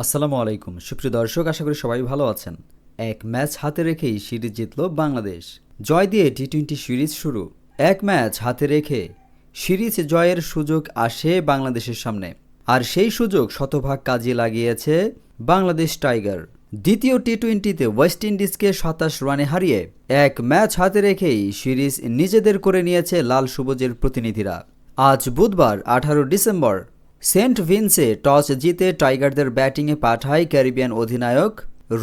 আসসালামু আলাইকুম। সুপ্রিয় দর্শক, আশা করি সবাই ভালো আছেন। এক ম্যাচ হাতে রেখেই সিরিজ জিতল বাংলাদেশ। জয় দিয়ে টি টোয়েন্টি সিরিজ শুরু। এক ম্যাচ হাতে রেখে সিরিজ জয়ের সুযোগ আসে বাংলাদেশের সামনে। আর সেই সুযোগ শতভাগ কাজে লাগিয়েছে বাংলাদেশ টাইগার। দ্বিতীয় টি টোয়েন্টিতে ওয়েস্ট ইন্ডিজকে সাতাশ রানে হারিয়ে এক ম্যাচ হাতে রেখেই সিরিজ নিজেদের করে নিয়েছে লাল সবুজের প্রতিনিধিরা। আজ বুধবার, আঠারো ডিসেম্বর সেন্ট ভিনসে টস জিতে টাইগারদের ব্যাটিংয়ে পাঠায় ক্যারিবিয়ান অধিনায়ক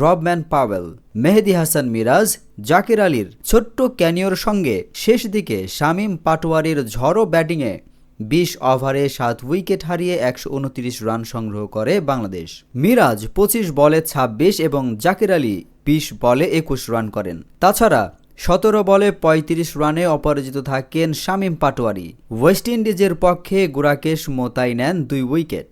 রবম্যান পাওয়েল। মেহেদি হাসান মিরাজ, জাকির আলীর ছোট্ট ক্যানিওর সঙ্গে শেষ দিকে শামীম পাটোয়ারির ঝড়ো ব্যাটিংয়ে বিশ ওভারে সাত উইকেট হারিয়ে একশো উনত্রিশ রান সংগ্রহ করে বাংলাদেশ। মিরাজ পঁচিশ বলে ২৬ এবং জাকির আলী বিশ বলে একুশ রান করেন। তাছাড়া সতেরো বলে ৩৫ রানে অপরাজিত থাকেন শামীম পাটোয়ারি। ওয়েস্ট ইন্ডিজের পক্ষে গুরাকেশ মোতাই নেন দুই উইকেট।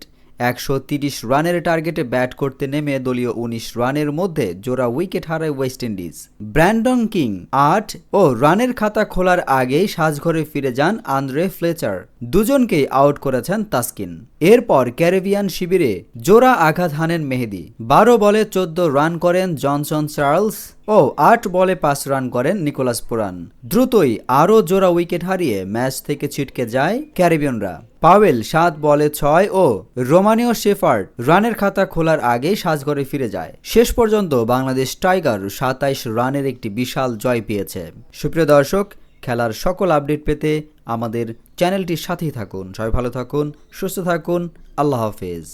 একশো তিরিশ রানের টার্গেটে ব্যাট করতে নেমে দলীয় উনিশ রানের মধ্যে জোড়া উইকেট হারায় ওয়েস্ট ইন্ডিজ। ব্র্যান্ডন কিং আট ও রানের খাতা খোলার আগেই সাজঘরে ফিরে যান আন্দ্রে ফ্লেচার। দুজনকেই আউট করেছেন তাসকিন। এরপর ক্যারিবিয়ান শিবিরে জোড়া আঘাত হানেন মেহেদি। বারো বলে চোদ্দ রান করেন জনসন চার্লস। ও আট বলে পাঁচ রান করেন নিকোলাস পুরান। দ্রুতই আরও জোড়া উইকেট হারিয়ে ম্যাচ থেকে ছিটকে যায় ক্যারিবিয়ানরা। পাওয়েল সাত বলে ছয় ও রোমানীয় শেফার্ড রানের খাতা খোলার আগেই সাজঘরে ফিরে যায়। শেষ পর্যন্ত বাংলাদেশ টাইগার সাতাইশ রানের একটি বিশাল জয় পেয়েছে। সুপ্রিয় দর্শক, খেলার সকল আপডেট পেতে আমাদের চ্যানেলটির সাথেই থাকুন। সবাই ভালো থাকুন, সুস্থ থাকুন, আল্লাহ হাফেজ।